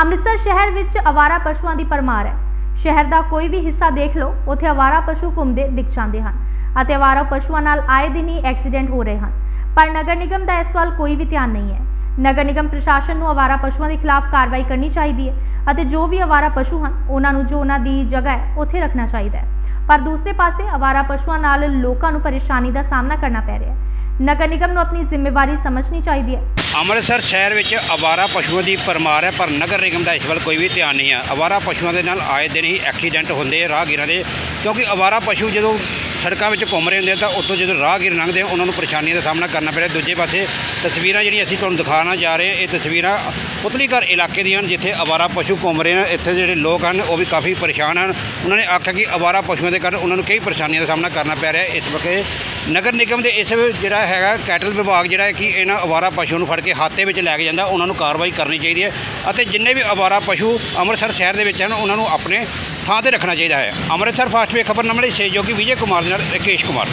ਅੰਮ੍ਰਿਤਸਰ ਸ਼ਹਿਰ ਵਿੱਚ ਅਵਾਰਾ ਪਸ਼ੂਆਂ ਦੀ ਪਰਮਾਰ ਹੈ। ਸ਼ਹਿਰ ਦਾ ਕੋਈ ਵੀ ਹਿੱਸਾ ਦੇਖ ਲਓ, ਉੱਥੇ ਅਵਾਰਾ ਪਸ਼ੂ ਘੁੰਮਦੇ ਦਿਖ ਜਾਂਦੇ ਹਨ ਅਤੇ ਅਵਾਰਾ ਪਸ਼ੂਆਂ ਨਾਲ ਆਏ ਦਿਨ ਹੀ ਐਕਸੀਡੈਂਟ ਹੋ ਰਹੇ ਹਨ। ਪਰ ਨਗਰ ਨਿਗਮ ਦਾ ਇਸ ਵੱਲ ਕੋਈ ਵੀ ਧਿਆਨ ਨਹੀਂ ਹੈ। ਨਗਰ ਨਿਗਮ ਪ੍ਰਸ਼ਾਸਨ ਨੂੰ ਅਵਾਰਾ ਪਸ਼ੂਆਂ ਦੇ ਖਿਲਾਫ ਕਾਰਵਾਈ ਕਰਨੀ ਚਾਹੀਦੀ ਹੈ ਅਤੇ ਜੋ ਵੀ ਅਵਾਰਾ ਪਸ਼ੂ ਹਨ, ਉਹਨਾਂ ਨੂੰ ਜੋ ਉਹਨਾਂ ਦੀ ਜਗ੍ਹਾ ਹੈ, ਉੱਥੇ ਰੱਖਣਾ ਚਾਹੀਦਾ ਹੈ। ਪਰ ਦੂਸਰੇ ਪਾਸੇ ਅਵਾਰਾ ਪਸ਼ੂਆਂ ਨਾਲ ਲੋਕਾਂ ਨੂੰ ਪਰੇਸ਼ਾਨੀ ਦਾ ਸਾਹਮਣਾ ਕਰਨਾ ਪੈ ਰਿਹਾ ਹੈ। ਨਗਰ ਨਿਗਮ ਨੂੰ ਆਪਣੀ ਜ਼ਿੰਮੇਵਾਰੀ ਸਮਝਣੀ ਚਾਹੀਦੀ ਹੈ। ਅੰਮ੍ਰਿਤਸਰ ਸ਼ਹਿਰ ਵਿੱਚ ਅਵਾਰਾ ਪਸ਼ੂਆਂ ਦੀ ਪਰਮਾਰ ਹੈ, ਪਰ ਨਗਰ ਨਿਗਮ ਦਾ ਇਸ ਵੱਲ ਕੋਈ ਵੀ ਧਿਆਨ ਨਹੀਂ ਹੈ। ਅਵਾਰਾ ਪਸ਼ੂਆਂ ਦੇ ਨਾਲ ਆਏ ਦਿਨ ਹੀ ਐਕਸੀਡੈਂਟ ਹੁੰਦੇ ਰਾਹਗੀਰਾਂ ਦੇ, ਕਿਉਂਕਿ ਅਵਾਰਾ ਪਸ਼ੂ ਜਦੋਂ ਸੜਕਾਂ ਵਿੱਚ ਘੁੰਮ ਰਹੇ ਹੁੰਦੇ ਆ, ਤਾਂ ਉੱਥੋਂ ਜਦੋਂ ਰਾਹਗੀਰ ਲੰਘਦੇ ਉਹਨਾਂ ਨੂੰ ਪਰੇਸ਼ਾਨੀਆਂ ਦਾ ਸਾਹਮਣਾ ਕਰਨਾ ਪੈ ਰਿਹਾ ਦੂਜੇ ਪਾਸੇ ਤਸਵੀਰਾਂ ਜਿਹੜੀਆਂ ਅਸੀਂ ਤੁਹਾਨੂੰ ਦਿਖਾਉਣਾ ਜਾ ਰਹੇ ਹਾਂ, ਇਹ ਤਸਵੀਰਾਂ ਪੁਤਲੀਘਰ ਇਲਾਕੇ ਦੀਆਂ ਹਨ, ਜਿੱਥੇ ਅਵਾਰਾ ਪਸ਼ੂ ਘੁੰਮ ਰਹੇ ਨੇ ਇੱਥੇ ਜਿਹੜੇ ਲੋਕ ਹਨ, ਉਹ ਵੀ ਕਾਫੀ ਪਰੇਸ਼ਾਨ ਹਨ। ਉਹਨਾਂ ਨੇ ਆਖਿਆ ਕਿ ਅਵਾਰਾ ਪਸ਼ੂਆਂ ਦੇ ਕਾਰਨ ਉਹਨਾਂ ਨੂੰ ਕਈ ਪਰੇਸ਼ਾਨੀਆਂ ਦਾ ਸਾਹਮਣਾ ਕਰਨਾ ਪੈ ਰਿਹਾ ਇਸ ਵਕਤ ਨਗਰ ਨਿਗਮ ਦੇ ਇਸ ਜਿਹੜਾ ਹੈਗਾ, ਕੈਟਲ ਵਿਭਾਗ ਜਿਹੜਾ ਕਿ ਇਹਨਾਂ ਅਵਾਰਾ ਪਸ਼ੂ ਨੂੰ ਫੜ ਕੇ ਹਾਤੇ ਵਿੱਚ ਲੈ ਕੇ ਜਾਂਦਾ, ਉਹਨਾਂ ਨੂੰ ਕਾਰਵਾਈ ਕਰਨੀ ਚਾਹੀਦੀ ਹੈ ਅਤੇ ਜਿੰਨੇ ਵੀ ਅਵਾਰਾ ਪਸ਼ੂ ਅੰਮ੍ਰਿਤਸਰ ਸ਼ਹਿਰ ਦੇ ਵਿੱਚ ਹਨ, ਉਹਨਾਂ ਨੂੰ ਆਪਣੇ ਥਾਂ ਤੇ ਰੱਖਣਾ ਚਾਹੀਦਾ ਹੈ। ਅੰਮ੍ਰਿਤਸਰ ਫਾਸਟ ਵੇ ਖਬਰ ਖਬਰਨਾਮੇ ਲਈ ਸਹਿਯੋਗੀ ਵਿਜੇ ਕੁਮਾਰ ਦੇ ਨਾਲ ਰਕੇਸ਼ ਕੁਮਾਰ।